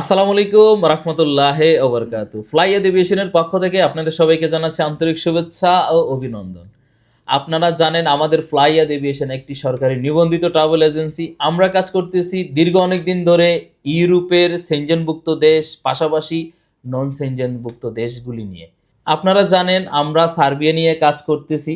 আসসালামু আলাইকুম রহমতুল্লাহ ওবরকাত ফ্লাই এভিয়েশনের পক্ষ থেকে আপনাদের সবাইকে জানাচ্ছি আন্তরিক শুভেচ্ছা ও অভিনন্দন। আপনারা জানেন আমাদের ফ্লাই এভিয়েশন একটি সরকারি নিবন্ধিত ট্রাভেল এজেন্সি আমরা কাজ করতেছি দীর্ঘ অনেক দিন ধরে ইউরোপের সেঞ্জনভুক্ত দেশ, পাশাপাশি নন সেঞ্জনভুক্ত দেশগুলি নিয়ে। আপনারা জানেন আমরা সার্বিয়া নিয়ে কাজ করতেছি।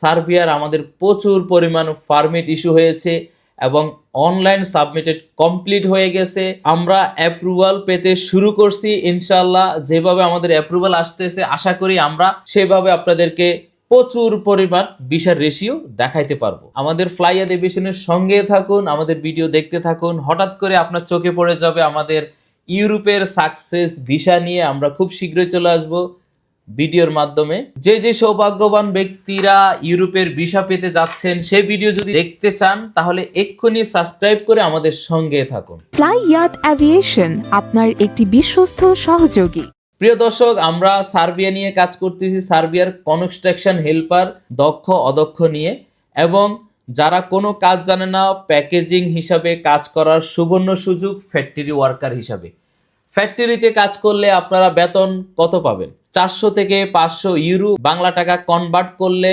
সার্বিয়ার আমাদের প্রচুর পরিমাণ পারমিট ইস্যু হয়েছে। এবং অনলাইন সাবমিটেড কমপ্লিট হয়ে গেছে। আমরা অ্যাপ্রুভাল পেতে শুরু করছি ইনশাল্লাহ যেভাবে আমাদের অ্যাপ্রুভাল আসতেছে, আশা করি আমরা সেভাবে আপনাদেরকে প্রচুর পরিমাণ বিশার রেশিও দেখাইতে পারব। আমাদের ফ্লাই এভিয়েশনের সঙ্গে থাকুন, আমাদের ভিডিও দেখতে থাকুন। হঠাৎ করে আপনার চোখে পড়ে যাবে আমাদের ইউরোপের সাকসেস ভিসা নিয়ে আমরা খুব শীঘ্রই চলে আসব। ভিডিওর মাধ্যমে। যে যে সৌভাগ্যবান ব্যক্তিরা ইউরোপের ভিসা পেতে যাচ্ছেন সেই ভিডিও যদি দেখতে চান তাহলে এক্ষুনি সাবস্ক্রাইব করে আমাদের সঙ্গে থাকুন। ফ্লাই ইয়াত অ্যাভিয়েশন আপনার একটি বিশ্বস্ত সহযোগী। প্রিয় দর্শক আমরা সার্বিয়া নিয়ে কাজ করতেছি সার্বিয়ার কনস্ট্রাকশন হেল্পার দক্ষ অদক্ষ নিয়ে। এবং যারা কোনো কাজ জানে না প্যাকেজিং হিসাবে কাজ করার সুবর্ণ সুযোগ ফ্যাক্টরি ওয়ার্কার হিসাবে। ফ্যাক্টরিতে কাজ করলে আপনারা বেতন কত পাবেন? চারশো থেকে পাঁচশো ইউরো বাংলা টাকা কনভার্ট করলে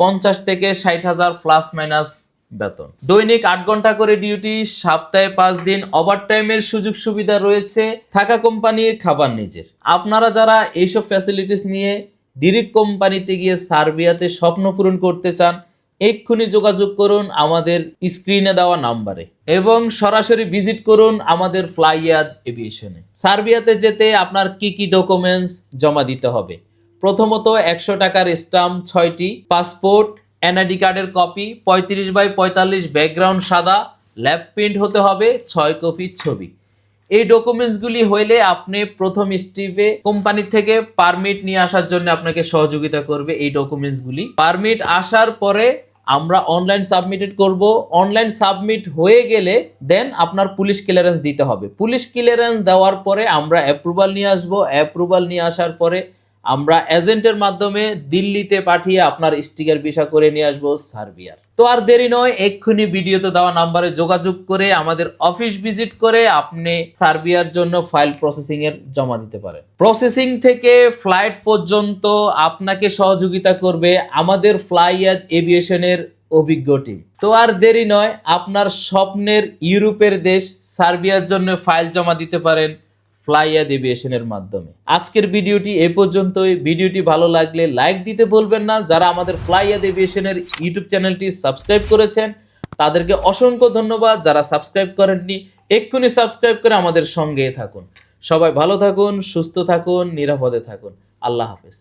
পঞ্চাশ থেকে ষাট হাজার প্লাস মাইনাস বেতন। দৈনিক আট ঘণ্টা করে ডিউটি সপ্তাহে পাঁচ দিন ওভারটাইমের সুযোগ সুবিধা রয়েছে থাকা কোম্পানির খাবার নিজের। আপনারা যারা এইসব ফ্যাসিলিটিস নিয়ে ডিরিক কোম্পানিতে গিয়ে সার্বিয়াতে স্বপ্ন পূরণ করতে চান এক্ষুনি যোগাযোগ করুন আমাদের স্ক্রিনে দেওয়া নাম্বারে এবং সরাসরি ভিজিট করুন আমাদের ফ্লাইয়াদ এভিয়েশনে। সার্বিয়াতে যেতে আপনার কি কি ডকুমেন্টস জমা দিতে হবে? প্রথমত একশো টাকার স্টাম্প ছয়টি, পাসপোর্ট, এনআইডি কার্ডের কপি, পঁয়ত্রিশ বাই পঁয়তাল্লিশ ব্যাকগ্রাউন্ড সাদা, ল্যাব প্রিন্ট হতে হবে, ছয় কপি ছবি। এই ডকুমেন্টসগুলি হইলে আপনি প্রথম স্টেপে কোম্পানি থেকে পারমিট নিয়ে আসার জন্য আপনাকে সহযোগিতা করবে এই ডকুমেন্টস গুলি। পারমিট আসার পরে আমরা অনলাইন সাবমিটেড করব। অনলাইন সাবমিট হয়ে গেলে দেন আপনার পুলিশ ক্লিয়ারেন্স দিতে হবে। পুলিশ ক্লিয়ারেন্স দেওয়ার পরে আমরা অ্যাপ্রুভাল নিয়ে আসব। অ্যাপ্রুভাল নিয়ে আসার পরে আমরা এজেন্টের মাধ্যমে দিল্লিতে পাঠিয়ে আপনার স্টিকার ভিসা করে নিয়ে আসব সার্বিয়ার। তো আর দেরি নয়, এক্ষুনি ভিডিওতে দেওয়া নাম্বারে যোগাযোগ করে আমাদের অফিস ভিজিট করে আপনি সার্বিয়ার জন্য ফাইল প্রসেসিং এর জমা দিতে পারেন। প্রসেসিং থেকে ফ্লাইট পর্যন্ত আপনাকে সহযোগিতা করবে আমাদের ফ্লাইয়াদ এভিয়েশনের অভিজ্ঞ টিম তো আর দেরি নয়, আপনার স্বপ্নের ইউরোপের দেশ সার্বিয়ার জন্য ফাইল জমা দিতে পারেন। ফ্লাইয়াদ এভিয়েশনের মাধ্যমে। আজকের ভিডিওটি এ পর্যন্তই। ভিডিওটি ভালো লাগলে লাইক দিতে ভুলবেন না। যারা আমাদের ফ্লাইয়াদ এভিয়েশনের ইউটিউব চ্যানেলটি সাবস্ক্রাইব করেছেন, তাদেরকে অসংখ্য ধন্যবাদ। যারা সাবস্ক্রাইব করেননি, এক্ষুনি সাবস্ক্রাইব করে আমাদের সঙ্গে থাকুন। সবাই ভালো থাকুন, সুস্থ থাকুন, নিরাপদে থাকুন। আল্লাহ হাফেজ।